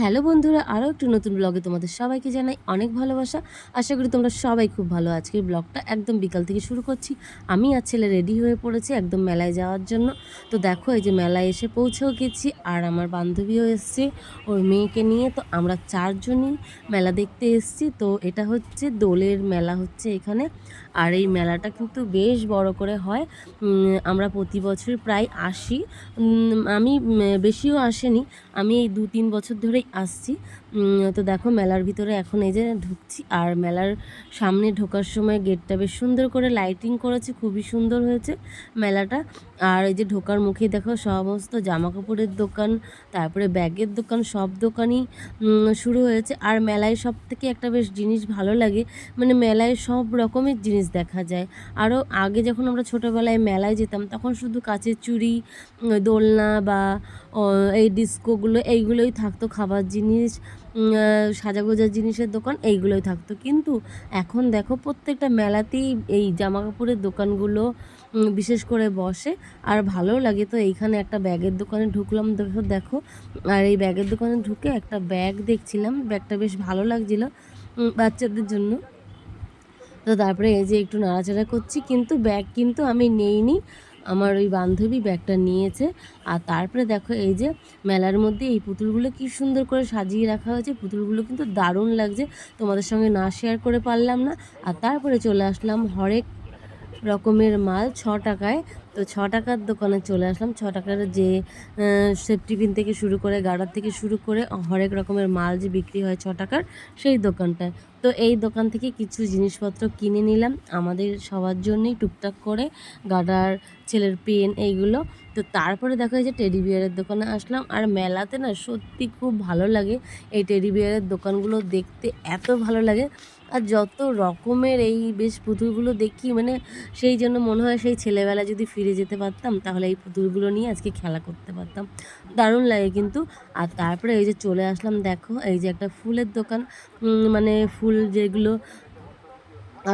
Hello বন্ধুরা আরও একটু নতুন ব্লগে তোমাদের সবাইকে জানাই অনেক ভালোবাসা। আশা করি তোমরা সবাই খুব ভালো আজকের ব্লগটা একদম বিকাল থেকে শুরু করছি। আমি আর ছেলে রেডি হয়ে পড়েছি একদম মেলায় যাওয়ার জন্য। তো দেখো, এই যে মেলায় এসে পৌঁছেও গেছি আর আমার বান্ধবীও এসছে, ওর মেয়েকে নিয়ে। তো আমরা চারজনই মেলা দেখতে এসছি। তো এটা হচ্ছে দোলের মেলা হচ্ছে এখানে। আর এই মেলাটা কিন্তু বেশ বড় করে হয়। আমরা প্রতি বছর প্রায় আসি। আমি বেশিও আসেনি। আমি এই দু তিন বছর ধরেই আসছি। তো দেখো মেলার ভিতরে এখন এই যে ঢুকছি আর মেলার সামনে ঢোকার সময় গেটটা বেশ সুন্দর করে লাইটিং করেছে, খুবই সুন্দর হয়েছে মেলাটা। আর এই যে ঢোকার মুখে দেখো সমস্ত জামা কাপড়ের দোকান, তারপরে ব্যাগের দোকান, সব দোকানই শুরু হয়েছে। আর মেলায় সব থেকে একটা বেশ জিনিস ভালো লাগে মানে মেলায় সব রকমের জিনিস দেখা যায়। আরও আগে যখন আমরা ছোটোবেলায় মেলায় যেতাম, তখন শুধু কাচের চুড়ি দোলনা বা এই ডিস্কোগুলো এইগুলোই থাকতো। খাবার জিনিস সাজাগোজার জিনিসের দোকান, এইগুলোই থাকতো। কিন্তু এখন দেখো, প্রত্যেকটা মেলাতেই এই জামা কাপড়ের দোকানগুলো বিশেষ করে বসে। আর ভালোও লাগে তো, এইখানে একটা ব্যাগের দোকানে ঢুকলাম। দেখো দেখো, আর এই ব্যাগের দোকানে ঢুকে একটা ব্যাগ দেখছিলাম। ব্যাগটা বেশ ভালো লাগছিল বাচ্চাদের জন্য। তো তারপরে এই যে একটু নাড়াচাড়া করছি, কিন্তু ব্যাগ কিন্তু আমি নেইনি। আমার ওই বান্ধবী ব্যাগটা নিয়েছে। আর তারপরে দেখো এই যে মেলার মধ্যে এই পুতুলগুলো কি সুন্দর করে সাজিয়ে রাখা হয়েছে। পুতুলগুলো কিন্তু দারুণ লাগছে। তোমাদের সঙ্গে না শেয়ার করে পারলাম না। আর তারপরে চলে আসলাম হরেক রকমের মাল ছ টাকায়। তো ছ টাকার দোকানে চলে আসলাম। ছ টাকার যে সেফটি পিন থেকে শুরু করে গার্ডার থেকে শুরু করে হরেক রকমের মাল যে বিক্রি হয় ছ টাকার সেই দোকানটায়। তো এই দোকান থেকে কিছু জিনিসপত্র কিনে নিলাম। আমাদের সবার জন্যই টুকটাক করে গার্ডার ছেলের পেন এইগুলো। তো তারপরে দেখা যায় যে টেডি বিয়ারের দোকানে আসলাম। আর মেলাতে না সত্যি খুব ভালো লাগে এই টেডি বিয়ারের দোকানগুলো দেখতে, এত ভালো লাগে। আর যত রকমের এই বেশ পুতুলগুলো দেখি মানে সেই জন্য মনে হয় সেই ছেলেবেলা যদি ফিরে যেতে পারতাম, তাহলে এই পুতুলগুলো নিয়ে আজকে খেলা করতে পারতাম। দারুণ লাগে কিন্তু। আর তারপরে এই যে চলে আসলাম, দেখো, এই যে একটা ফুলের দোকান। মানে ফুল যেগুলো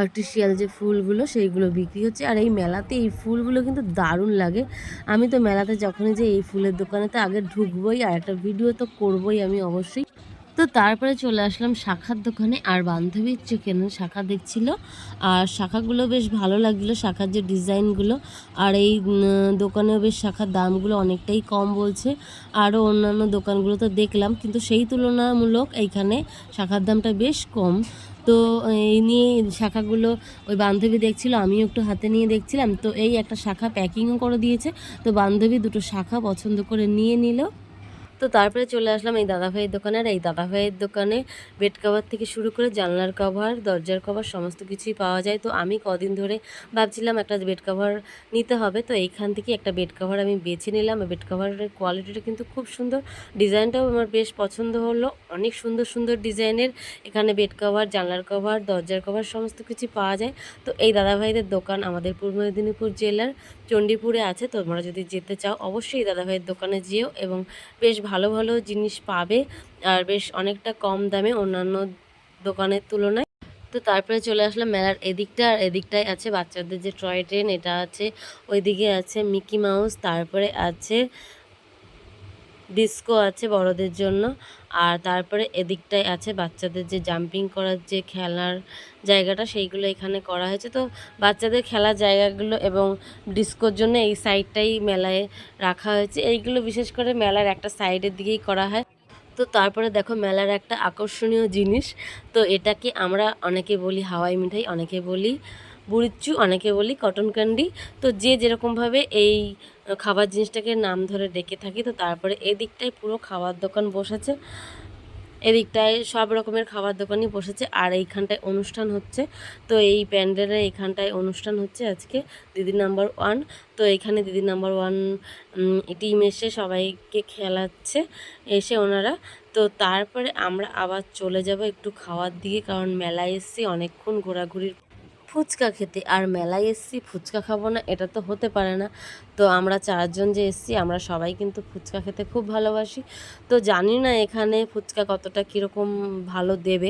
আর্টিফিশিয়াল যে ফুলগুলো, সেইগুলো বিক্রি হচ্ছে। আর এই মেলাতে এই ফুলগুলো কিন্তু দারুণ লাগে। আমি তো মেলাতে যখনই যে এই ফুলের দোকানেতে আগে ঢুকবোই, আর একটা ভিডিও তো করবোই আমি অবশ্যই। তো তারপরে চলে আসলাম শাখার দোকানে, আর বান্ধবীর চিকেন শাখা দেখছিল, আর শাখাগুলো বেশ ভালো লাগছিল শাখার যে ডিজাইনগুলো, আর এই দোকানেও বেশ শাখার দামগুলো অনেকটাই কম বলছে, আরও অন্যান্য দোকানগুলো তো দেখলাম, কিন্তু সেই তুলনামূলক এইখানে শাখার দামটা বেশ কম। তো এই নিয়ে শাখাগুলো ওই বান্ধবী দেখছিল, আমিও একটু হাতে নিয়ে দেখছিলাম, তো এই একটা শাখা প্যাকিংও করে দিয়েছে, তো বান্ধবী দুটো শাখা পছন্দ করে নিয়ে নিল। তো তারপরে চলে আসলাম এই দাদাভাইয়ের দোকানে। আর এই দাদাভাইয়ের দোকানে বেড কভার থেকে শুরু করে জানলার কভার দরজার কভার সমস্ত কিছুই পাওয়া যায়। তো আমি কদিন ধরে ভাবছিলাম একটা বেড কভার নিতে হবে। তো এইখান থেকে একটা বেড কভার আমি বেছে নিলাম। বেড কভারের কোয়ালিটিটা কিন্তু খুব সুন্দর। ডিজাইনটাও আমার বেশ পছন্দ হলো। অনেক সুন্দর সুন্দর ডিজাইনের এখানে বেড কভার জানলার কভার দরজার কভার সমস্ত কিছু পাওয়া যায়। তো এই দাদাভাইদের দোকান আমাদের পূর্ব মেদিনীপুর জেলার চণ্ডীপুরে আছে। তোমরা যদি যেতে চাও, অবশ্যই দাদাভাইয়ের দোকানে যেও এবং বেশ ভালো ভালো জিনিস পাবে আর বেশ অনেকটা কম দামে অন্যান্য দোকানের তুলনায়। তো তারপরে চলে আসলাম মেলার এদিকটা আর এদিকটাই আছে বাচ্চাদের যে টয় ট্রেন, এটা আছে। ওইদিকে আছে মিকি মাউস, তারপরে আছে ডিস্কো আছে বড়দের জন্য। আর তারপরে এদিকটায় আছে বাচ্চাদের যে জাম্পিং করার যে খেলার জায়গাটা, সেইগুলো এখানে করা হয়েছে। তো বাচ্চাদের খেলার জায়গাগুলো এবং ডিস্কোর জন্য এই সাইডটাই মেলায় রাখা হয়েছে। এইগুলো বিশেষ করে মেলার একটা সাইডের দিকেই করা হয়। তো তারপরে দেখো মেলার একটা আকর্ষণীয় জিনিস। তো এটাকে আমরা অনেকে বলি হাওয়াই মিঠাই, অনেকে বলি বুড়িচ্চু, অনেকে বলি কটন ক্যান্ডি তো যে যেরকমভাবে এই খাবার জিনিসটাকে নাম ধরে ডেকে থাকি, তো তারপরে এদিকটায় পুরো খাবার দোকান বসেছে। এদিকটায় সব রকমের খাবার দোকানই বসেছে। আর এইখানটায় অনুষ্ঠান হচ্ছে। তো এই প্যান্ডেলে এইখানটায় অনুষ্ঠান হচ্ছে আজকে দিদি নাম্বার ওয়ান। তো এখানে দিদি নাম্বার ওয়ান টিম এসে সবাইকে খেলাচ্ছে, এসে ওনারা। তো তারপরে আমরা আবার চলে যাব একটু খাওয়ার দিকে, কারণ মেলায় এসেছি অনেকক্ষণ ঘোরাঘুরির ফুচকা খেতে। আর মেলায় এসছি, ফুচকা খাব না, এটা তো হতে পারে না। তো আমরা চারজন যে এসছি, আমরা সবাই কিন্তু ফুচকা খেতে খুব ভালোবাসি। তো জানি না এখানে ফুচকা কতটা কীরকম ভালো দেবে।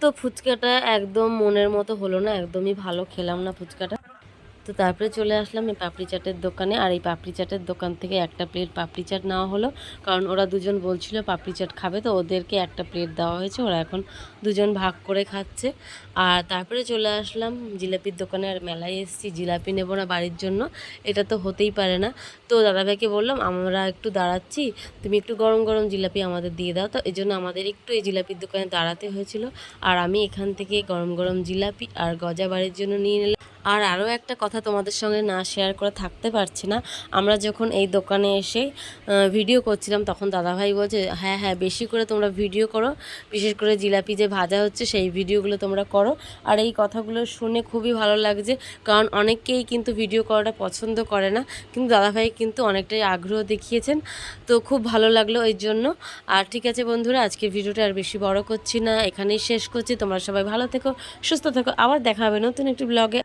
তো ফুচকাটা একদম মনের মতো হলো না, একদমই ভালো খেলাম না ফুচকাটা। তো তারপরে চলে আসলাম এই পাপড়ি চাটের দোকানে। আর এই পাপড়ি চাটের দোকান থেকে একটা প্লেট পাপড়ি চাট নেওয়া হলো। কারণ ওরা দুজন বলছিল পাপড়ি চাট খাবে, তো ওদেরকে একটা প্লেট দেওয়া হয়েছে। ওরা এখন দুজন ভাগ করে খাচ্ছে। আর তারপরে চলে আসলাম জিলাপির দোকানে। আর মেলায় এসেছি, জিলাপি নেব না বাড়ির জন্য। এটা তো হতেই পারে না। তো দাদাভাইকে বললাম, আমরা একটু দাঁড়াচ্ছি। তুমি একটু গরম গরম জিলাপি আমাদের দিয়ে দাও। তো এই জন্য আমাদের একটু এই জিলাপির দোকানে দাঁড়াতে হয়েছিল। আর আমি এখান থেকে গরম গরম জিলাপি আর গজা বাড়ির জন্য নিয়ে নিলাম। আর আরও একটা কথা তোমাদের সঙ্গে না শেয়ার করে থাকতে পারছি না। আমরা যখন এই দোকানে এসে ভিডিও করছিলাম, তখন দাদাভাই বলছে হ্যাঁ হ্যাঁ বেশি করে তোমরা ভিডিও করো। বিশেষ করে জিলাপি যে ভাজা হচ্ছে, সেই ভিডিওগুলো তোমরা করো। আর এই কথাগুলো শুনে খুবই ভালো লাগছে, কারণ অনেককেই কিন্তু ভিডিও করাটা পছন্দ করে না। কিন্তু দাদাভাই কিন্তু অনেকটাই আগ্রহ দেখিয়েছেন, তো খুব ভালো লাগল এই জন্য। আর ঠিক আছে বন্ধুরা, আজকের ভিডিওটা আর বেশি বড় করছি না, এখানেই শেষ করছি। তোমরা সবাই ভালো থেকো, সুস্থ থেকো। আবার দেখা হবে নতুন একটি ব্লগে